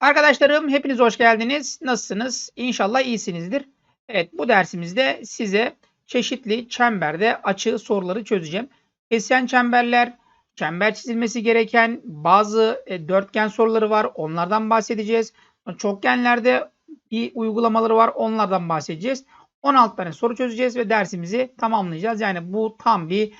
Arkadaşlarım hepiniz hoş geldiniz. Nasılsınız? İnşallah iyisinizdir. Evet bu dersimizde size çeşitli çemberde açı soruları çözeceğim. Kesişen çemberler, çember çizilmesi gereken bazı e, dörtgen soruları var. Onlardan bahsedeceğiz. Çokgenlerde bir uygulamaları var. Onlardan bahsedeceğiz. 16 tane soru çözeceğiz ve dersimizi tamamlayacağız. Yani bu tam bir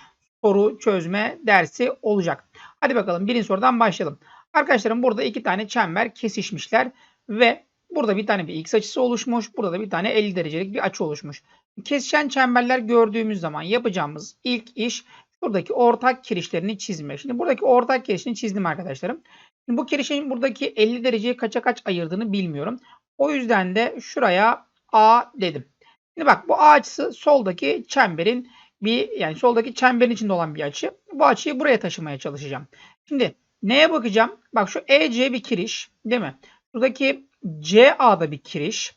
soru çözme dersi olacak. Hadi bakalım birinci sorudan başlayalım. Arkadaşlarım burada iki tane çember kesişmişler ve burada bir tane bir x açısı oluşmuş. Burada da bir tane 50 derecelik bir açı oluşmuş. Kesişen çemberler gördüğümüz zaman yapacağımız ilk iş buradaki ortak kirişlerini çizmek. Şimdi buradaki ortak kirişini çizdim arkadaşlarım. Şimdi bu kirişin buradaki 50 dereceyi kaça kaç ayırdığını bilmiyorum. O yüzden de şuraya A dedim. Şimdi bak bu A açısı soldaki çemberin bir yani soldaki çemberin içinde olan bir açı. Bu açıyı buraya taşımaya çalışacağım. Şimdi Neye bakacağım? Bak şu EC bir kiriş değil mi? Şuradaki CA'da bir kiriş.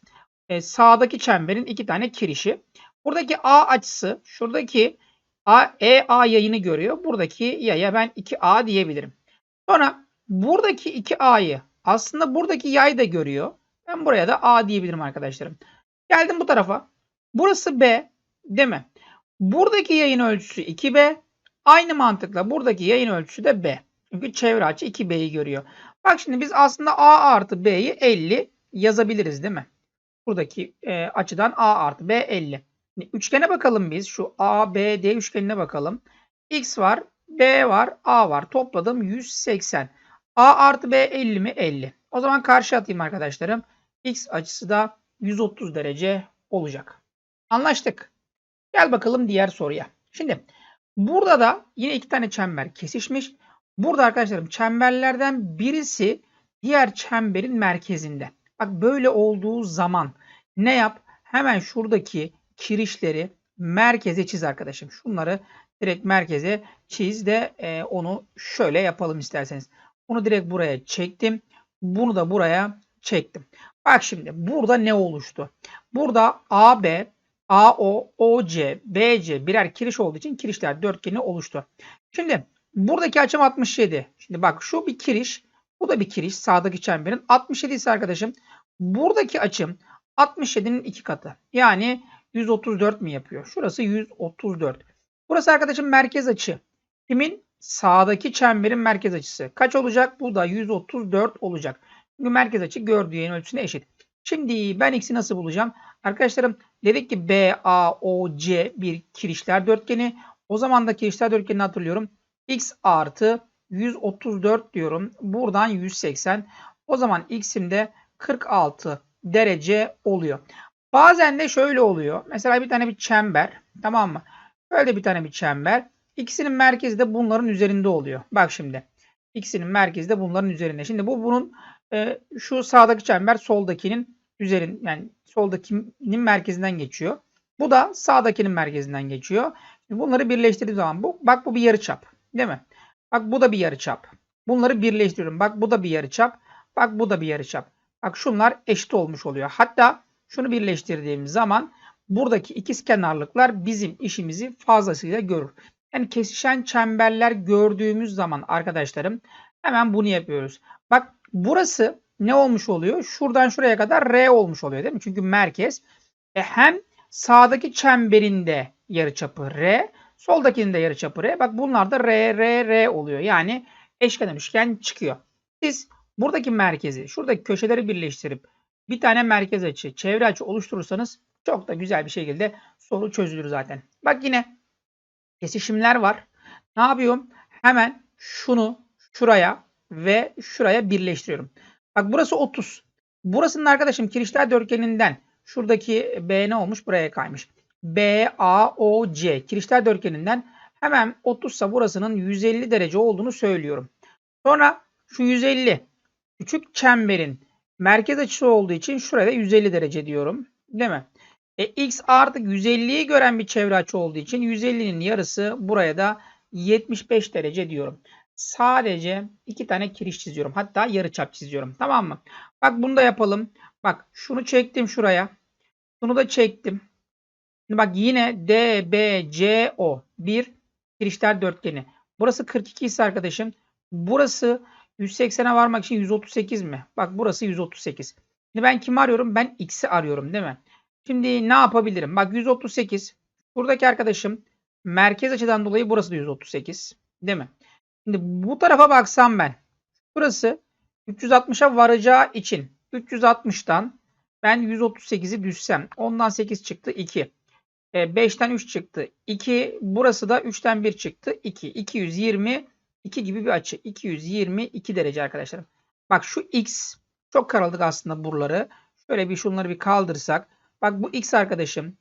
E, sağdaki çemberin iki tane kirişi. Buradaki A açısı şuradaki A, EA yayını görüyor. Buradaki yaya ben 2A diyebilirim. Sonra buradaki 2A'yı aslında buradaki yay da görüyor. Ben buraya da A diyebilirim arkadaşlarım. Geldim bu tarafa. Burası B değil mi? Buradaki yayın ölçüsü 2B. Aynı mantıkla buradaki yayın ölçüsü de B. Çünkü çevre açı 2B'yi görüyor. Bak şimdi biz aslında A artı B'yi 50 yazabiliriz değil mi? Buradaki e, açıdan A artı B 50. Şimdi üçgene bakalım biz. Şu A, B, D üçgenine bakalım. X var, B var, A var. Topladım 180. A artı B 50 mi? 50. O zaman karşı atayım arkadaşlarım. X açısı da 130 derece olacak. Anlaştık. Gel bakalım diğer soruya. Şimdi burada da yine iki tane çember kesişmiş. Burada arkadaşlarım çemberlerden birisi diğer çemberin merkezinde. Bak böyle olduğu zaman ne yap? Hemen şuradaki kirişleri merkeze çiz arkadaşım. Şunları direkt merkeze çiz de e, onu şöyle yapalım isterseniz. Bunu direkt buraya çektim. Bunu da buraya çektim. Bak şimdi burada ne oluştu? Burada AB, AO, OC, BC birer kiriş olduğu için kirişler dörtgeni oluştu. Şimdi Buradaki açım 67. Şimdi bak şu bir kiriş. Bu da bir kiriş. Sağdaki çemberin. 67 ise arkadaşım. Buradaki açım 67'nin iki katı. Yani 134 mi yapıyor? Şurası 134. Burası arkadaşım merkez açı. Kimin? Sağdaki çemberin merkez açısı. Kaç olacak? Bu da 134 olacak. Çünkü merkez açı gördüğü yayın ölçüsüne eşit. Şimdi ben x'i nasıl bulacağım? Arkadaşlarım dedik ki BAOC bir kirişler dörtgeni. O zaman da kirişler dörtgenini hatırlıyorum x artı 134 diyorum. Buradan 180. O zaman x'im de 46 derece oluyor. Bazen de şöyle oluyor. Mesela bir tane bir çember. Tamam mı? Böyle bir tane bir çember. İkisinin merkezi de bunların üzerinde oluyor. Bak şimdi. İkisinin merkezi de bunların üzerinde. Şimdi bu bunun e, şu sağdaki çember soldakinin üzerin yani soldakinin merkezinden geçiyor. Bu da sağdakinin merkezinden geçiyor. Bunları birleştirdiğim zaman bu bak bu bir yarıçap. Değil mi? Bak bu da bir yarıçap. Bunları birleştiriyorum. Bak bu da bir yarıçap. Bak bu da bir yarıçap. Bak şunlar eşit olmuş oluyor. Hatta şunu birleştirdiğim zaman buradaki ikiz kenarlıklar bizim işimizi fazlasıyla görür. Yani kesişen çemberler gördüğümüz zaman arkadaşlarım hemen bunu yapıyoruz. Bak burası ne olmuş oluyor? Şuradan şuraya kadar R olmuş oluyor değil mi? Çünkü merkez e hem sağdaki çemberinde yarıçapı R Soldakinin de yarıçapı R. Bak bunlar da R, R, R oluyor. Yani eşkenar üçgen çıkıyor. Siz buradaki merkezi, şuradaki köşeleri birleştirip bir tane merkez açı, çevre açı oluşturursanız çok da güzel bir şekilde soru çözülür zaten. Bak yine kesişimler var. Ne yapıyorum? Hemen şunu şuraya ve şuraya birleştiriyorum. Bak burası 30. Burasının arkadaşım kirişler dörtgeninden şuradaki B ne olmuş? Buraya kaymış. BAOC kirişler dörtgeninden hemen 30 ise burasının 150 derece olduğunu söylüyorum. Sonra şu 150 küçük çemberin merkez açısı olduğu için şuraya 150 derece diyorum. Değil mi? E, X artık 150'yi gören bir çevre açı olduğu için 150'nin yarısı buraya da 75 derece diyorum. Sadece iki tane kiriş çiziyorum. Hatta yarı çap çiziyorum. Tamam mı? Bak bunu da yapalım. Bak şunu çektim şuraya. Bunu da çektim. Şimdi bak yine D, B, C, O. Bir kirişler dörtgeni. Burası 42 ise arkadaşım. Burası 180'e varmak için 138 mi? Bak burası 138. Şimdi ben kimi arıyorum? Ben x'i arıyorum değil mi? Şimdi ne yapabilirim? Bak 138. Buradaki arkadaşım merkez açıdan dolayı burası da 138. Değil mi? Şimdi bu tarafa baksam ben. Burası 360'a varacağı için 360'tan ben 138'i düşsem. Ondan 8 çıktı 2. E, 5'ten 3 çıktı 2. Burası da 3'ten 1 çıktı 2. 220 2 gibi bir açı. 222 derece arkadaşlar. Bak şu x çok karaladık aslında buraları. Şöyle bir şunları bir kaldırsak. Bak bu x arkadaşım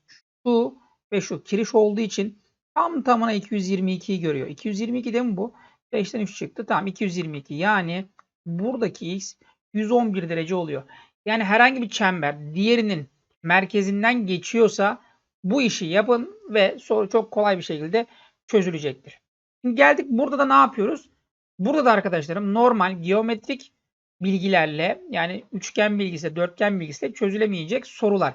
şu ve şu kiriş olduğu için tam tamına 222'yi görüyor. 222 de mi bu? 5'ten 3 çıktı. Tamam 222. Yani buradaki x 111 derece oluyor. Yani herhangi bir çember diğerinin merkezinden geçiyorsa bu işi yapın ve soru çok kolay bir şekilde çözülecektir. Şimdi geldik burada da ne yapıyoruz? Burada da arkadaşlarım normal geometrik bilgilerle yani üçgen bilgisi, dörtgen bilgisiyle çözülemeyecek sorular.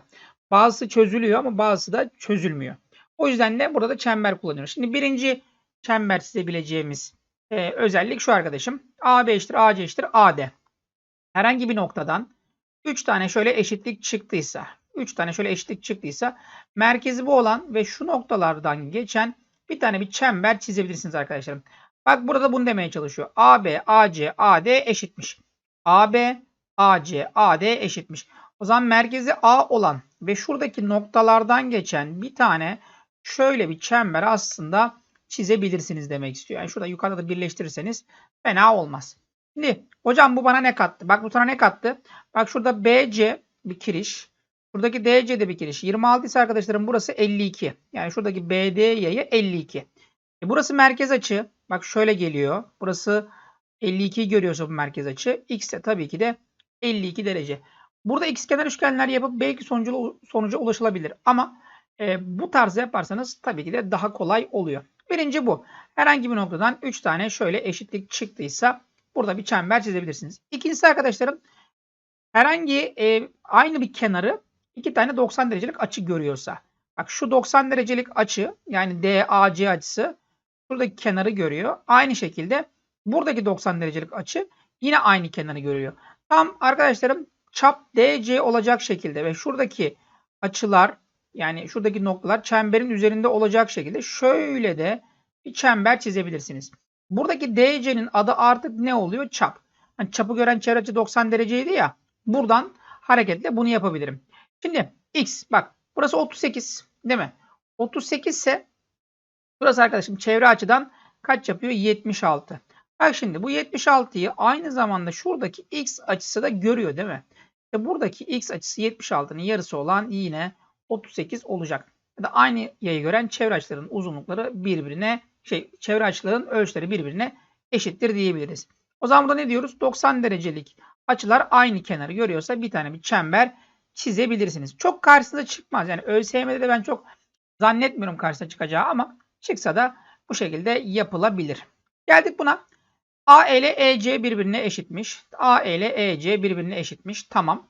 Bazısı çözülüyor ama bazısı da çözülmüyor. O yüzden de burada da çember kullanıyoruz. Şimdi birinci çember çizebileceğimiz e, özellik şu arkadaşım. AB eşittir AC eşittir AD. Herhangi bir noktadan 3 tane şöyle eşitlik çıktıysa 3 tane şöyle eşitlik çıktıysa merkezi bu olan ve şu noktalardan geçen bir tane bir çember çizebilirsiniz arkadaşlarım. Bak burada bunu demeye çalışıyor. AB, AC, AD eşitmiş. AB, AC, AD eşitmiş. O zaman merkezi A olan ve şuradaki noktalardan geçen bir tane şöyle bir çember aslında çizebilirsiniz demek istiyor. Yani şurada yukarıda da birleştirirseniz fena olmaz. Şimdi hocam bu bana ne kattı? Bak bu sana ne kattı? Bak şurada BC bir kiriş. Buradaki DC de bir giriş. 26 ise arkadaşlarım burası 52. Yani şuradaki BD yayı 52. E burası merkez açı. Bak şöyle geliyor. Burası 52 görüyorsa bu merkez açı. X de tabii ki de 52 derece. Burada ikizkenar üçgenler yapıp belki sonuca, sonuca ulaşılabilir. Ama e, bu tarzı yaparsanız tabii ki de daha kolay oluyor. Birinci bu. Herhangi bir noktadan 3 tane şöyle eşitlik çıktıysa burada bir çember çizebilirsiniz. İkincisi arkadaşlarım herhangi e, aynı bir kenarı iki tane 90 derecelik açı görüyorsa. Bak şu 90 derecelik açı yani DAC açısı şuradaki kenarı görüyor. Aynı şekilde buradaki 90 derecelik açı yine aynı kenarı görüyor. Tam arkadaşlarım çap DC olacak şekilde ve şuradaki açılar yani şuradaki noktalar çemberin üzerinde olacak şekilde şöyle de bir çember çizebilirsiniz. Buradaki DC'nin adı artık ne oluyor? Çap. Hani çapı gören çevre açı 90 dereceydi ya. Buradan hareketle bunu yapabilirim. Şimdi x bak burası 38 değil mi? 38 ise burası arkadaşım çevre açıdan kaç yapıyor? 76. Bak şimdi bu 76'yı aynı zamanda şuradaki x açısı da görüyor değil mi? E buradaki x açısı 76'nın yarısı olan yine 38 olacak. Ya da aynı yayı gören çevre açılarının uzunlukları birbirine şey çevre açıların ölçüleri birbirine eşittir diyebiliriz. O zaman burada ne diyoruz? 90 derecelik açılar aynı kenarı görüyorsa bir tane bir çember çizebilirsiniz. Çok karşısında çıkmaz. Yani ÖSYM'de de ben çok zannetmiyorum karşısına çıkacağı ama çıksa da bu şekilde yapılabilir. Geldik buna. A ile EC birbirine eşitmiş. A ile EC birbirine eşitmiş. Tamam.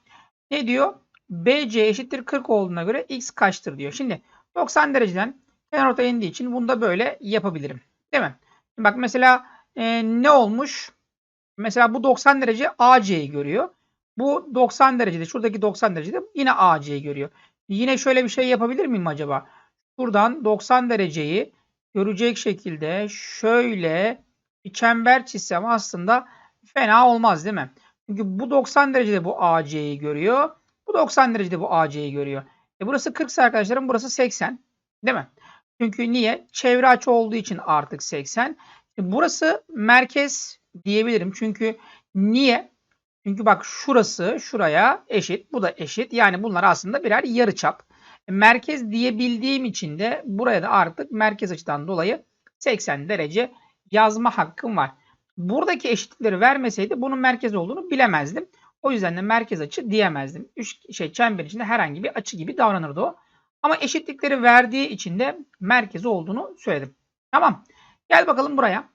Ne diyor? BC eşittir 40 olduğuna göre x kaçtır diyor. Şimdi 90 dereceden kenar ortaya indiği için bunu da böyle yapabilirim. Değil mi? Şimdi bak mesela e, ne olmuş? Mesela bu 90 derece AC'yi görüyor. Bu 90 derecede, şuradaki 90 derecede yine AC'yi görüyor. Yine şöyle bir şey yapabilir miyim acaba? Buradan 90 dereceyi görecek şekilde şöyle bir çember çizsem aslında fena olmaz değil mi? Çünkü bu 90 derecede bu AC'yi görüyor. Bu 90 derecede bu AC'yi görüyor. E burası 40 ise arkadaşlarım burası 80. Değil mi? Çünkü niye? Çevre açı olduğu için artık 80. E burası merkez diyebilirim. Çünkü niye? Çünkü bak şurası şuraya eşit. Bu da eşit. Yani bunlar aslında birer yarıçap. E merkez diyebildiğim için de buraya da artık merkez açıdan dolayı 80 derece yazma hakkım var. Buradaki eşitlikleri vermeseydi bunun merkez olduğunu bilemezdim. O yüzden de merkez açı diyemezdim. Üç şey çember içinde herhangi bir açı gibi davranırdı o. Ama eşitlikleri verdiği için de merkezi olduğunu söyledim. Tamam. Gel bakalım buraya.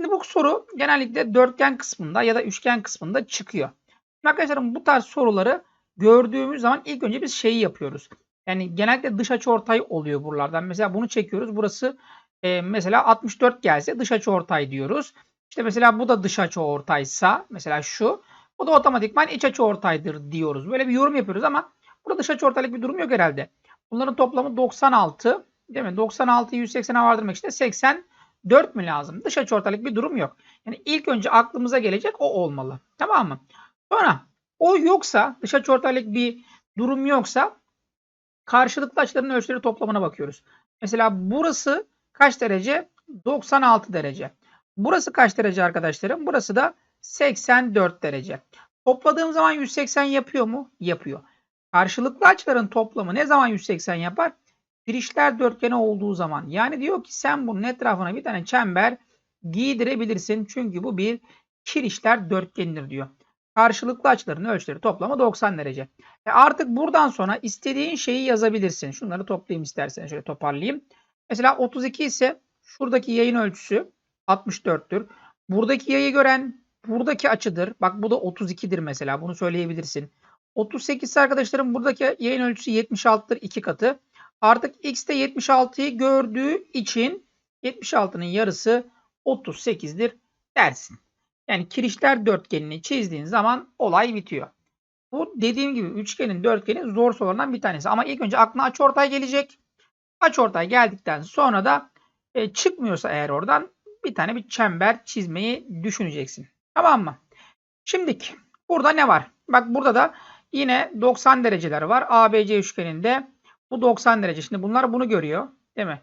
Şimdi bu soru genellikle dörtgen kısmında ya da üçgen kısmında çıkıyor. Şimdi arkadaşlarım bu tarz soruları gördüğümüz zaman ilk önce biz şeyi yapıyoruz. Yani genellikle dış açı ortay oluyor buralardan. Mesela bunu çekiyoruz. Burası e, mesela 64 gelse dış açı ortay diyoruz. İşte mesela bu da dış açı ortaysa mesela şu bu da otomatikman iç açı ortaydır diyoruz. Böyle bir yorum yapıyoruz ama burada dış açı ortaylık bir durum yok herhalde. Bunların toplamı 96 değil mi? 96'yı 180'e vardırmak için de 84 mi lazım? Dış açı ortaylık bir durum yok. Yani ilk önce aklımıza gelecek o olmalı. Tamam mı? Sonra o yoksa dış açı ortaylık bir durum yoksa karşılıklı açıların ölçüleri toplamına bakıyoruz. Mesela burası kaç derece? 96 derece. Burası kaç derece arkadaşlarım? Burası da 84 derece. Topladığım zaman 180 yapıyor mu? Yapıyor. Karşılıklı açıların toplamı ne zaman 180 yapar? Kirişler dörtgeni olduğu zaman. Yani diyor ki sen bunun etrafına bir tane çember giydirebilirsin. Çünkü bu bir kirişler dörtgenidir diyor. Karşılıklı açıların ölçüleri toplamı 90 derece. E artık buradan sonra istediğin şeyi yazabilirsin. Şunları toplayayım istersen. Şöyle toparlayayım. Mesela 32 ise şuradaki yayın ölçüsü 64'tür. Buradaki yayı gören buradaki açıdır. Bak bu da 32'dir mesela. Bunu söyleyebilirsin. 38 arkadaşlarım buradaki yayın ölçüsü 76'tır. 2 katı. Artık x de 76'yı gördüğü için 76'nın yarısı 38'dir dersin. Yani kirişler dörtgenini çizdiğin zaman olay bitiyor. Bu dediğim gibi üçgenin dörtgenin zor sorularından bir tanesi. Ama ilk önce aklına açıortay gelecek. Açıortay geldikten sonra da e, çıkmıyorsa eğer oradan bir tane bir çember çizmeyi düşüneceksin. Tamam mı? Şimdiki burada ne var? Bak burada da yine 90 dereceler var. ABC üçgeninde bu 90 derece. Şimdi bunlar bunu görüyor. Değil mi?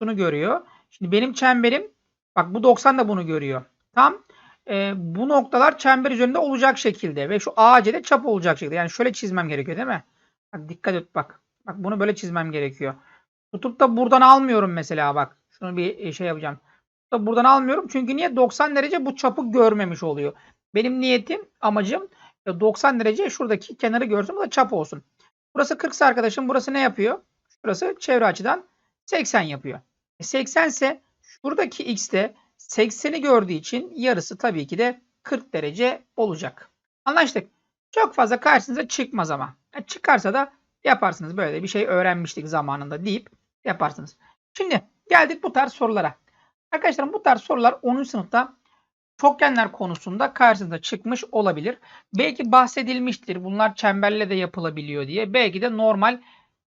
Bunu görüyor. Şimdi benim çemberim bak bu 90 da bunu görüyor. Tam e, bu noktalar çember üzerinde olacak şekilde ve şu AC'de çap olacak şekilde. Yani şöyle çizmem gerekiyor değil mi? Bak dikkat et bak. Bak bunu böyle çizmem gerekiyor. Tutup da buradan almıyorum mesela bak. Şunu bir şey yapacağım. Da buradan almıyorum. Çünkü niye? 90 derece bu çapı görmemiş oluyor. Benim niyetim, amacım 90 derece şuradaki kenarı görsün. Bu da çap olsun. Burası 40 arkadaşım. Burası ne yapıyor? Şurası çevre açıdan 80 yapıyor. E 80 ise şuradaki x de 80'i gördüğü için yarısı tabii ki de 40 derece olacak. Anlaştık. Çok fazla karşınıza çıkmaz ama. E çıkarsa da yaparsınız. Böyle bir şey öğrenmiştik zamanında deyip yaparsınız. Şimdi geldik bu tarz sorulara. Arkadaşlarım bu tarz sorular 10. sınıfta çokgenler konusunda karşınıza çıkmış olabilir. Belki bahsedilmiştir. Bunlar çemberle de yapılabiliyor diye. Belki de normal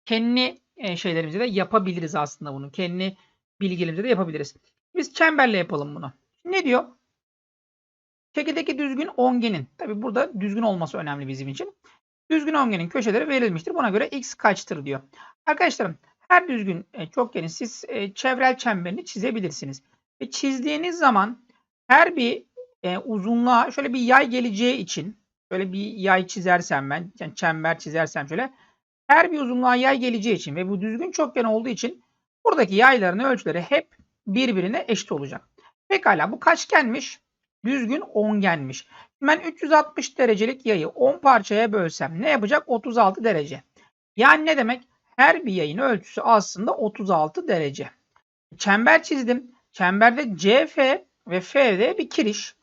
kendi şeylerimizde de yapabiliriz aslında bunu. Kendi bilgilerimizde de yapabiliriz. Biz çemberle yapalım bunu. Ne diyor? Şekildeki düzgün ongenin. Tabi burada düzgün olması önemli bizim için. Düzgün ongenin köşeleri verilmiştir. Buna göre x kaçtır diyor. Arkadaşlarım her düzgün çokgenin siz çevrel çemberini çizebilirsiniz. Ve çizdiğiniz zaman her bir e, uzunluğa şöyle bir yay geleceği için şöyle bir yay çizersem ben yani çember çizersem şöyle her bir uzunluğa yay geleceği için ve bu düzgün çokgen olduğu için buradaki yayların ölçüleri hep birbirine eşit olacak. Pekala bu kaçgenmiş? Düzgün ongenmiş. Ben 360 derecelik yayı 10 parçaya bölsem ne yapacak? 36 derece. Yani ne demek? Her bir yayın ölçüsü aslında 36 derece. Çember çizdim. Çemberde CF ve FD bir kiriş.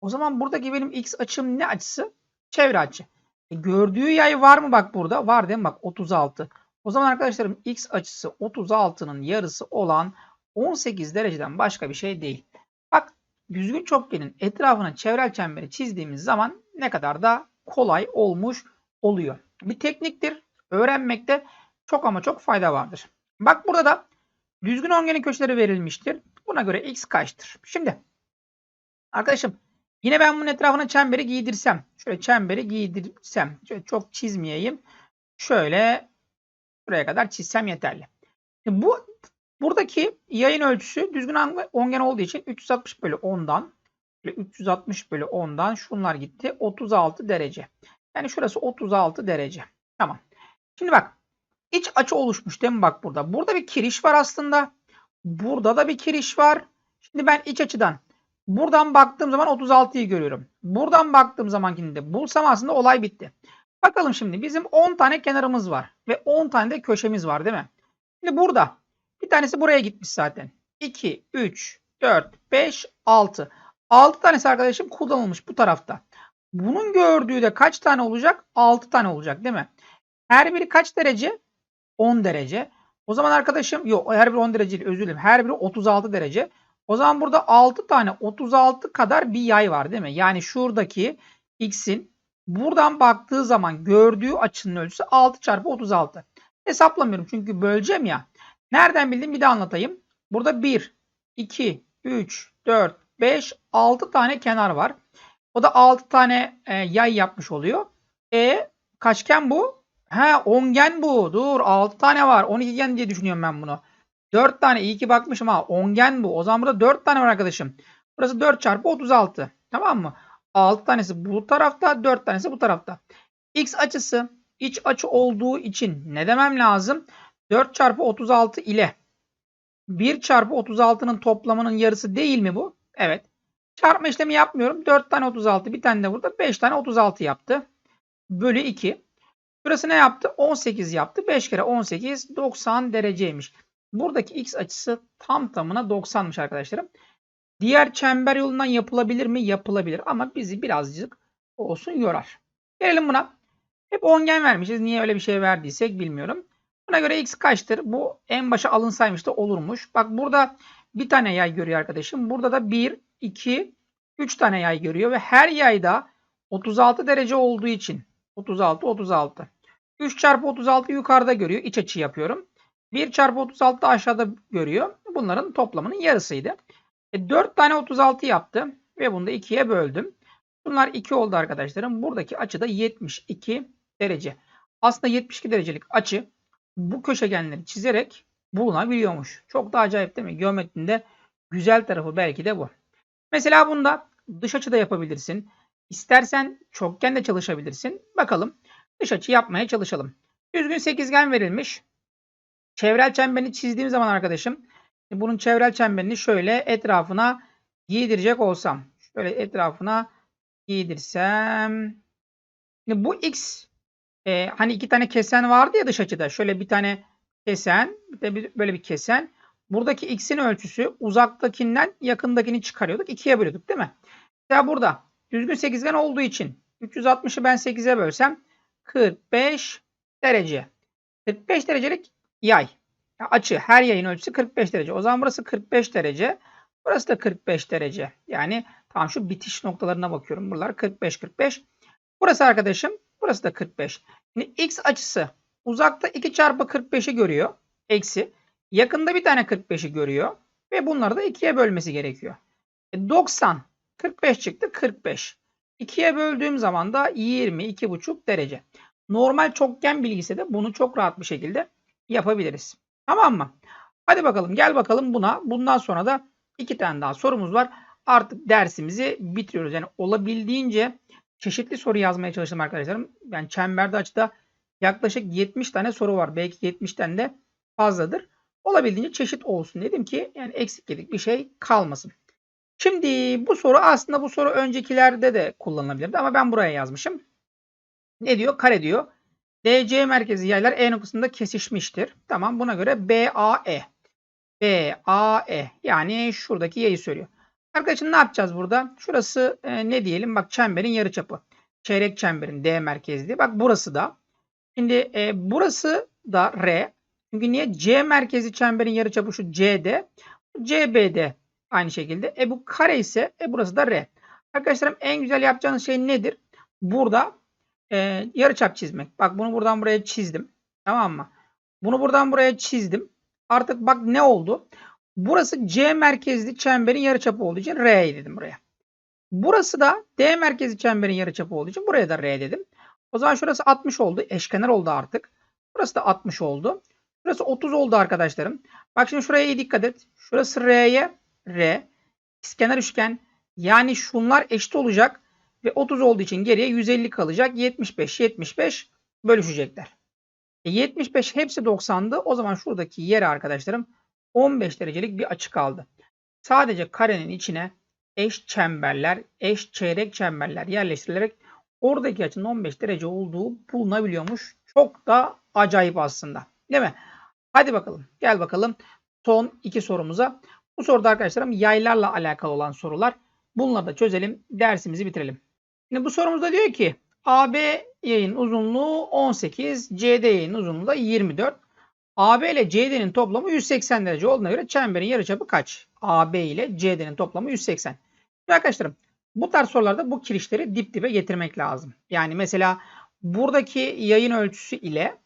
O zaman buradaki benim x açım ne açısı? Çevre açı. E gördüğü yay var mı bak burada? Var değil mi? Bak 36. O zaman arkadaşlarım x açısı 36'nın yarısı olan 18 dereceden başka bir şey değil. Bak düzgün çokgenin etrafına çevrel çemberi çizdiğimiz zaman ne kadar da kolay olmuş oluyor. Bir tekniktir. Öğrenmekte çok ama çok fayda vardır. Bak burada da düzgün ongenin köşeleri verilmiştir. Buna göre x kaçtır? Şimdi arkadaşım yine ben bunun etrafına çemberi giydirsem. Şöyle çemberi giydirsem. Şöyle çok çizmeyeyim. Şöyle buraya kadar çizsem yeterli. Şimdi bu buradaki yayın ölçüsü düzgün ongen olduğu için 360 bölü 10'dan 360 bölü 10'dan şunlar gitti. 36 derece. Yani şurası 36 derece. Tamam. Şimdi bak iç açı oluşmuş değil mi bak burada. Burada bir kiriş var aslında. Burada da bir kiriş var. Şimdi ben iç açıdan buradan baktığım zaman 36'yı görüyorum. Buradan baktığım zamankini de bulsam aslında olay bitti. Bakalım şimdi bizim 10 tane kenarımız var. Ve 10 tane de köşemiz var değil mi? Şimdi burada bir tanesi buraya gitmiş zaten. 2, 3, 4, 5, 6. 6 tanesi arkadaşım kullanılmış bu tarafta. Bunun gördüğü de kaç tane olacak? 6 tane olacak değil mi? Her biri kaç derece? 10 derece. O zaman arkadaşım yok her biri 10 derece değil özür dilerim. Her biri 36 derece. O zaman burada 6 tane 36 kadar bir yay var değil mi? Yani şuradaki x'in buradan baktığı zaman gördüğü açının ölçüsü 6 çarpı 36. Hesaplamıyorum çünkü böleceğim ya. Nereden bildim bir de anlatayım. Burada 1, 2, 3, 4, 5, 6 tane kenar var. O da 6 tane e, yay yapmış oluyor. E kaçgen bu? He ongen bu. Dur 6 tane var. 12 gen diye düşünüyorum ben bunu. 4 tane iyi ki bakmışım ha. Ongen bu. O zaman burada 4 tane var arkadaşım. Burası 4 çarpı 36. Tamam mı? 6 tanesi bu tarafta 4 tanesi bu tarafta. X açısı iç açı olduğu için ne demem lazım? 4 çarpı 36 ile 1 çarpı 36'nın toplamının yarısı değil mi bu? Evet. Çarpma işlemi yapmıyorum. 4 tane 36 bir tane de burada 5 tane 36 yaptı. Bölü 2. Burası ne yaptı? 18 yaptı. 5 kere 18 90 dereceymiş. Buradaki x açısı tam tamına 90'mış arkadaşlarım. Diğer çember yolundan yapılabilir mi? Yapılabilir ama bizi birazcık olsun yorar. Gelelim buna. Hep ongen vermişiz. Niye öyle bir şey verdiysek bilmiyorum. Buna göre x kaçtır? Bu en başa alınsaymış da olurmuş. Bak burada bir tane yay görüyor arkadaşım. Burada da 1, 2, 3 tane yay görüyor ve her yayda 36 derece olduğu için 36, 36. 3 çarpı 36 yukarıda görüyor. İç açı yapıyorum. 1 çarpı 36 da aşağıda görüyor. Bunların toplamının yarısıydı. E, 4 tane 36 yaptı ve bunu da 2'ye böldüm. Bunlar 2 oldu arkadaşlarım. Buradaki açı da 72 derece. Aslında 72 derecelik açı bu köşegenleri çizerek bulunabiliyormuş. Çok da acayip değil mi? Geometrinde güzel tarafı belki de bu. Mesela bunda dış açı da yapabilirsin. İstersen çokgen de çalışabilirsin. Bakalım dış açı yapmaya çalışalım. Düzgün sekizgen verilmiş. Çevrel çemberini çizdiğim zaman arkadaşım bunun çevrel çemberini şöyle etrafına giydirecek olsam. Şöyle etrafına giydirsem. Şimdi bu x e, hani iki tane kesen vardı ya dış açıda. Şöyle bir tane kesen bir böyle bir kesen. Buradaki x'in ölçüsü uzaktakinden yakındakini çıkarıyorduk. ikiye bölüyorduk değil mi? Mesela burada düzgün sekizgen olduğu için 360'ı ben 8'e bölsem 45 derece. 45 derecelik yay. Açı. Her yayın ölçüsü 45 derece. O zaman burası 45 derece. Burası da 45 derece. Yani tam şu bitiş noktalarına bakıyorum. Buralar 45 45. Burası arkadaşım. Burası da 45. Şimdi x açısı uzakta 2 çarpı 45'i görüyor. Eksi. Yakında bir tane 45'i görüyor. Ve bunları da 2'ye bölmesi gerekiyor. E 90. 45 çıktı. 45. 2'ye böldüğüm zaman da 22,5 derece. Normal çokgen bilgisi de bunu çok rahat bir şekilde yapabiliriz. Tamam mı? Hadi bakalım gel bakalım buna. Bundan sonra da iki tane daha sorumuz var. Artık dersimizi bitiriyoruz. Yani olabildiğince çeşitli soru yazmaya çalıştım arkadaşlarım. Yani çemberde açıda yaklaşık 70 tane soru var. Belki 70'ten de fazladır. Olabildiğince çeşit olsun dedim ki yani eksik yedik bir şey kalmasın. Şimdi bu soru aslında bu soru öncekilerde de kullanılabilirdi ama ben buraya yazmışım. Ne diyor? Kare diyor. DC merkezi yaylar E noktasında kesişmiştir. Tamam buna göre BAE. BAE yani şuradaki yayı söylüyor. Arkadaşım ne yapacağız burada? Şurası e, ne diyelim? Bak çemberin yarıçapı. Çeyrek çemberin D merkezli. Bak burası da. Şimdi e, burası da R. Çünkü niye? C merkezi çemberin yarıçapı şu CD. CBD aynı şekilde. E bu kare ise e, burası da R. Arkadaşlarım en güzel yapacağınız şey nedir? Burada e, yarıçap çizmek. Bak bunu buradan buraya çizdim. Tamam mı? Bunu buradan buraya çizdim. Artık bak ne oldu? Burası C merkezli çemberin yarıçapı olduğu için R dedim buraya. Burası da D merkezli çemberin yarıçapı olduğu için buraya da R dedim. O zaman şurası 60 oldu. Eşkenar oldu artık. Burası da 60 oldu. Şurası 30 oldu arkadaşlarım. Bak şimdi şuraya iyi dikkat et. Şurası R'ye R. İkizkenar üçgen. Yani şunlar eşit olacak. Ve 30 olduğu için geriye 150 kalacak. 75, 75 bölüşecekler. E 75 hepsi 90'dı. O zaman şuradaki yere arkadaşlarım 15 derecelik bir açı kaldı. Sadece karenin içine eş çemberler, eş çeyrek çemberler yerleştirilerek oradaki açının 15 derece olduğu bulunabiliyormuş. Çok da acayip aslında. Değil mi? Hadi bakalım. Gel bakalım son iki sorumuza. Bu soruda arkadaşlarım yaylarla alakalı olan sorular. Bunları da çözelim. Dersimizi bitirelim. Şimdi bu sorumuzda diyor ki AB yayın uzunluğu 18, CD yayın uzunluğu da 24. AB ile CD'nin toplamı 180 derece olduğuna göre çemberin yarıçapı kaç? AB ile CD'nin toplamı 180. Şimdi arkadaşlarım bu tarz sorularda bu kirişleri dip dibe getirmek lazım. Yani mesela buradaki yayın ölçüsü ile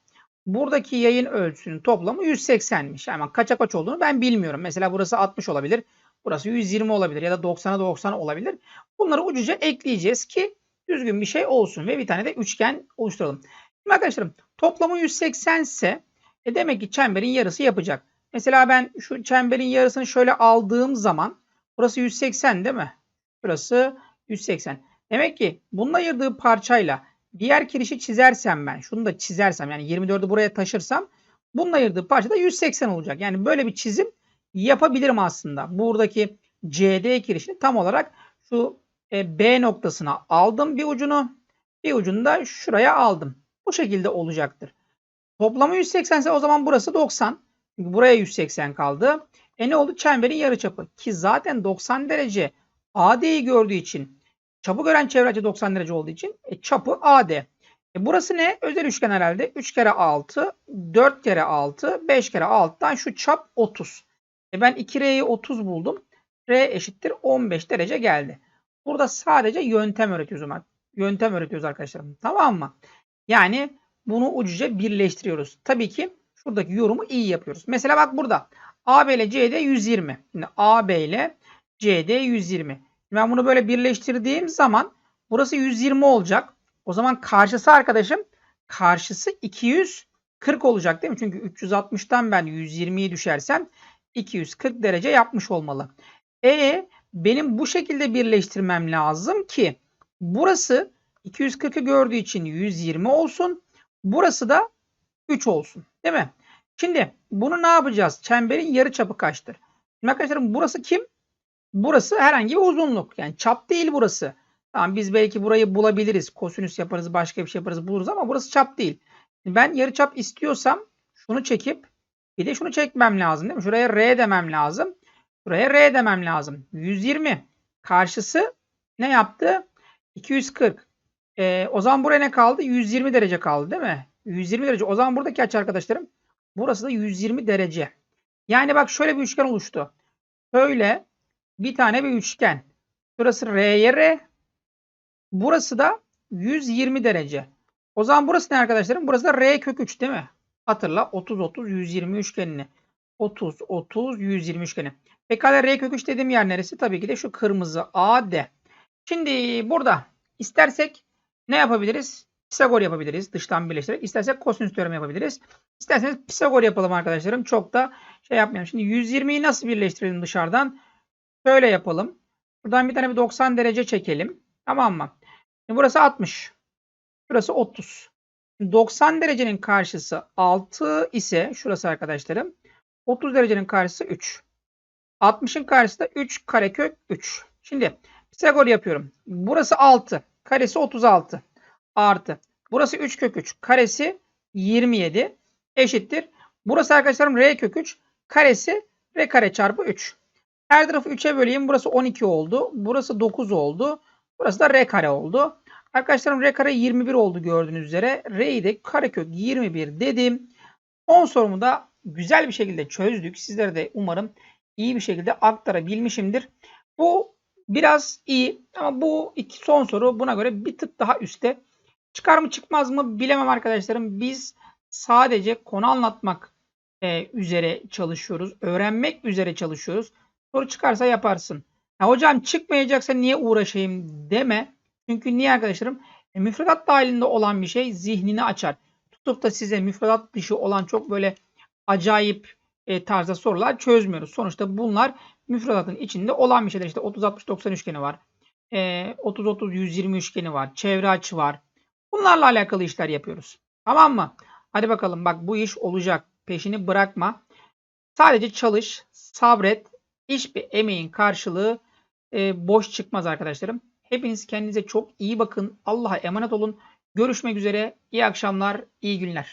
buradaki yayın ölçüsünün toplamı 180'miş. Ama kaça kaç olduğunu ben bilmiyorum. Mesela burası 60 olabilir. Burası 120 olabilir ya da 90'a 90 olabilir. Bunları ucuca ekleyeceğiz ki düzgün bir şey olsun ve bir tane de üçgen oluşturalım. Şimdi arkadaşlarım toplamı 180 ise e demek ki çemberin yarısı yapacak. Mesela ben şu çemberin yarısını şöyle aldığım zaman burası 180 değil mi? Burası 180. Demek ki bunun ayırdığı parçayla diğer kirişi çizersem ben şunu da çizersem yani 24'ü buraya taşırsam bunun ayırdığı parça da 180 olacak. Yani böyle bir çizim yapabilirim aslında. Buradaki CD kirişini tam olarak şu e, B noktasına aldım bir ucunu. Bir ucunu da şuraya aldım. Bu şekilde olacaktır. Toplamı 180 ise o zaman burası 90. Çünkü buraya 180 kaldı. E ne oldu? Çemberin yarıçapı. Ki zaten 90 derece AD'yi gördüğü için çapı gören çevre açı 90 derece olduğu için e, çapı AD. E burası ne? Özel üçgen herhalde. 3 kere 6, 4 kere 6, 5 kere 6'dan şu çap 30. E ben 2R'yi 30 buldum. R eşittir 15 derece geldi. Burada sadece yöntem öğretiyoruz. Yöntem öğretiyoruz arkadaşlarım. Tamam mı? Yani bunu ucuca birleştiriyoruz. Tabii ki şuradaki yorumu iyi yapıyoruz. Mesela bak burada AB ile CD 120. Şimdi AB ile CD 120. Ben bunu böyle birleştirdiğim zaman burası 120 olacak. O zaman karşısı arkadaşım karşısı 240 olacak değil mi? Çünkü 360'tan ben 120'yi düşersem 240 derece yapmış olmalı. E benim bu şekilde birleştirmem lazım ki burası 240'ı gördüğü için 120 olsun. Burası da 3 olsun. Değil mi? Şimdi bunu ne yapacağız? Çemberin yarı çapı kaçtır? Şimdi arkadaşlarım burası kim? Burası herhangi bir uzunluk. Yani çap değil burası. Tamam biz belki burayı bulabiliriz. Kosinüs yaparız, başka bir şey yaparız buluruz ama burası çap değil. Ben yarı çap istiyorsam şunu çekip bir de şunu çekmem lazım değil mi? Şuraya R demem lazım. Buraya R demem lazım. 120. Karşısı ne yaptı? 240. Ee, o zaman buraya ne kaldı? 120 derece kaldı değil mi? 120 derece. O zaman buradaki açı arkadaşlarım burası da 120 derece. Yani bak şöyle bir üçgen oluştu. Şöyle bir tane bir üçgen. Burası R'ye R. Burası da 120 derece. O zaman burası ne arkadaşlarım? Burası da R kök 3 değil mi? Hatırla 30 30 120 üçgenini. 30 30 120 üçgeni. Pekala R kök 3 dediğim yer neresi? Tabii ki de şu kırmızı AD. Şimdi burada istersek ne yapabiliriz? Pisagor yapabiliriz dıştan birleştirerek. İstersek kosinüs teoremi yapabiliriz. İsterseniz Pisagor yapalım arkadaşlarım. Çok da şey yapmayalım. Şimdi 120'yi nasıl birleştirelim dışarıdan? Şöyle yapalım. Buradan bir tane bir 90 derece çekelim. Tamam mı? Şimdi burası 60. Burası 30. 90 derecenin karşısı 6 ise şurası arkadaşlarım. 30 derecenin karşısı 3. 60'ın karşısı da 3 karekök 3. Şimdi Pisagor yapıyorum. Burası 6. Karesi 36. Artı. Burası 3 kök 3. Karesi 27. Eşittir. Burası arkadaşlarım R kök 3. Karesi R kare çarpı 3. Her tarafı 3'e böleyim. Burası 12 oldu. Burası 9 oldu. Burası da R kare oldu. Arkadaşlarım R kare 21 oldu gördüğünüz üzere. R'yi de karekök 21 dedim. 10 sorumu da güzel bir şekilde çözdük. Sizlere de umarım iyi bir şekilde aktarabilmişimdir. Bu biraz iyi ama bu iki son soru buna göre bir tık daha üstte. Çıkar mı çıkmaz mı bilemem arkadaşlarım. Biz sadece konu anlatmak e, üzere çalışıyoruz. Öğrenmek üzere çalışıyoruz. Soru çıkarsa yaparsın. Ya hocam çıkmayacaksa niye uğraşayım deme. Çünkü niye arkadaşlarım? E, müfredat dahilinde olan bir şey zihnini açar. Tutup da size müfredat dışı olan çok böyle acayip e, tarzda sorular çözmüyoruz. Sonuçta bunlar müfredatın içinde olan bir şeyler. İşte 30-60-90 üçgeni var. E, 30-30-120 üçgeni var. Çevre açı var. Bunlarla alakalı işler yapıyoruz. Tamam mı? Hadi bakalım bak bu iş olacak. Peşini bırakma. Sadece çalış, sabret. Hiçbir emeğin karşılığı e, boş çıkmaz arkadaşlarım. Hepiniz kendinize çok iyi bakın. Allah'a emanet olun. Görüşmek üzere. İyi akşamlar, iyi günler.